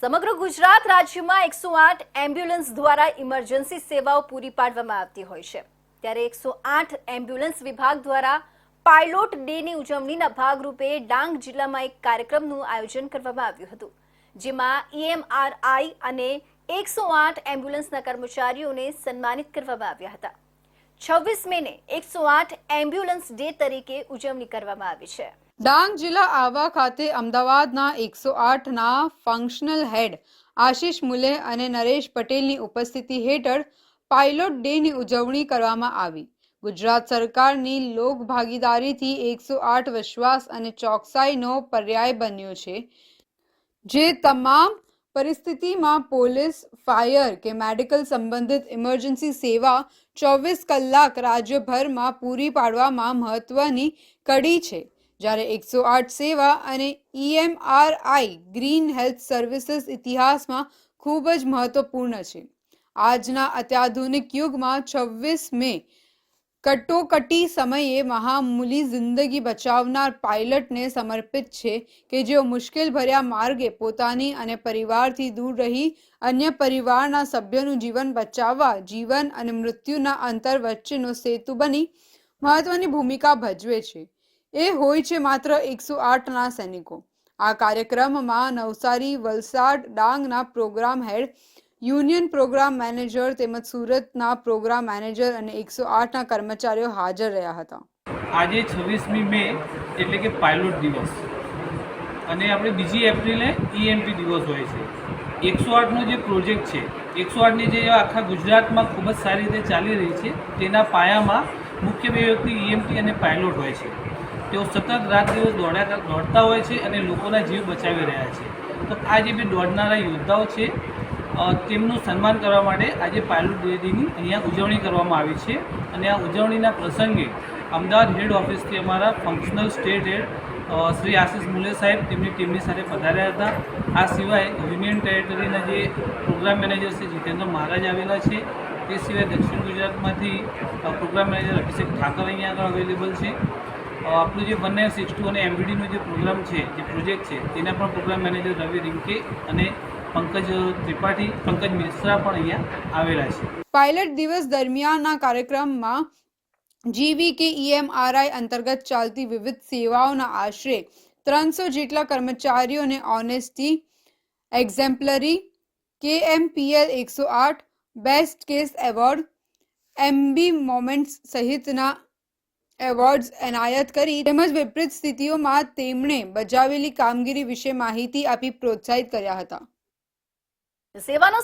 સમગ્ર ગુજરાત રાજ્યમાં એકસો આઠ એમ્બ્યુલન્સ દ્વારા ઇમરજન્સી સેવાઓ પૂરી પાડવામાં આવતી હોય છે. ત્યારે એકસો આઠ એમ્બ્યુલન્સ વિભાગ દ્વારા પાયલોટ ડેની ઉજવણીના ભાગરૂપે ડાંગ જિલ્લામાં એક કાર્યક્રમનું આયોજન કરવામાં આવ્યું હતું, જેમાં ઈએમઆરઆઈ અને એકસો આઠ એમ્બ્યુલન્સના કર્મચારીઓને સન્માનિત કરવામાં આવ્યા હતા. છવ્વીસ મેને એકસો આઠ એમ્બ્યુલન્સ ડે તરીકે ઉજવણી કરવામાં આવી છે. ડાંગ જિલ્લા આવા ખાતે અમદાવાદના એકસો આઠના ફંક્શનલ હેડ આશિષ મુલે અને નરેશ પટેલની ઉપસ્થિતિ હેઠળ પાયલોટ ડેની ઉજવણી કરવામાં આવી. ગુજરાત સરકારની લોક ભાગીદારીથી એકસો આઠ વિશ્વાસ અને ચોકસાઈનો પર્યાય બન્યો છે, જે તમામ પરિસ્થિતિમાં પોલીસ, ફાયર કે મેડિકલ સંબંધિત ઇમરજન્સી સેવા ચોવીસ કલાક રાજ્યભરમાં પૂરી પાડવામાં મહત્વની કડી છે. જ્યારે એકસો આઠ સેવા અને ઈએમઆરઆઈ ગ્રીન હેલ્થ સર્વિસીસ ઇતિહાસમાં ખૂબ જ મહત્વપૂર્ણ છે. આજના અત્યાધુનિક યુગમાં છવ્વીસ મે કટોકટી સમયે મહામૂલી જિંદગી બચાવનાર પાયલટને સમર્પિત છે કે જેઓ મુશ્કેલ ભર્યા માર્ગે પોતાની અને પરિવારથી દૂર રહી અન્ય પરિવારના સભ્યોનું જીવન બચાવવા, જીવન અને મૃત્યુના અંતર વચ્ચેનો સેતુ બની મહત્વની ભૂમિકા ભજવે છે. એ હોય છે માત્ર એકસો આઠના સૈનિકો. આ કાર્યક્રમમાં નવસારી, વલસાડ ડાંગના program head, union program manager તેમજ સુરતના પ્રોગ્રામ મેનેજર અને એકસો આઠના કર્મચારીઓ હાજર રહ્યા હતા. આજે છવ્વીસમી મે એટલે કે પાયલોટ દિવસ. અને આપણે બીજી એપ્રિલે ઈએમટી દિવસ હોય છે. એકસો આઠનો જે પ્રોજેક્ટ છે, એકસો આઠની જે આખા ગુજરાતમાં ખૂબ જ સારી રીતે ચાલી રહી છે, તેના પાયામાં મુખ્ય બે વ્યક્તિ ઈએમટી અને પાયલોટ હોય છે. તેઓ સતત રાત દિવસ દોડ્યા દોડતા હોય છે અને લોકોના જીવ બચાવી રહ્યા છે. તો આ જે બે દોડનારા યોદ્ધાઓ છે તેમનું સન્માન કરવા માટે આજે પાયલોટ ડેની અહીંયા ઉજવણી કરવામાં આવી છે. અને આ ઉજવણીના પ્રસંગે અમદાવાદ હેડ ઓફિસથી અમારા functional state head Shri Ashish Mule સાહેબ તેમની ટીમની સાથે પધાર્યા હતા. આ સિવાય યુનિયન ટેરેટરીના જે પ્રોગ્રામ મેનેજર છે જીતેન્દ્ર મહારાજ આવેલા છે. તે સિવાય દક્ષિણ ગુજરાતમાંથી પ્રોગ્રામ મેનેજર અભિષેક ઠાકર અહીંયા આગળ અવેલેબલ છે. આપણું જે વન નાઇન સિક્સ ટુ અને એમબીડીનો જે પ્રોગ્રામ છે, જે પ્રોજેક્ટ છે, તેના પણ પ્રોગ્રામ મેનેજર રવિ રિંકે અને પંકજ ત્રિપાઠી, પંકજ મિશ્રા પણ અહીંયા આવેલા છે. પાયલટ દિવસ દરમિયાનના કાર્યક્રમમાં જીવી કે ઈએમઆરઆઈ અંતર્ગત ચાલતી વિવિધ સેવાઓના આશરે ત્રણસો જેટલા કર્મચારીઓને ઓનેસ્ટી એક્ઝેમ્પલરી કેએમપીએલ એકસો આઠ best case award MB moments સહિતના એવોર્ડ્સ એનાયત કરી તેમજ વિપરીત સ્થિતિઓમાં તેમણે બજાવેલી કામગીરી વિશે માહિતી આપી પ્રોત્સાહિત કર્યા હતા. સેવાના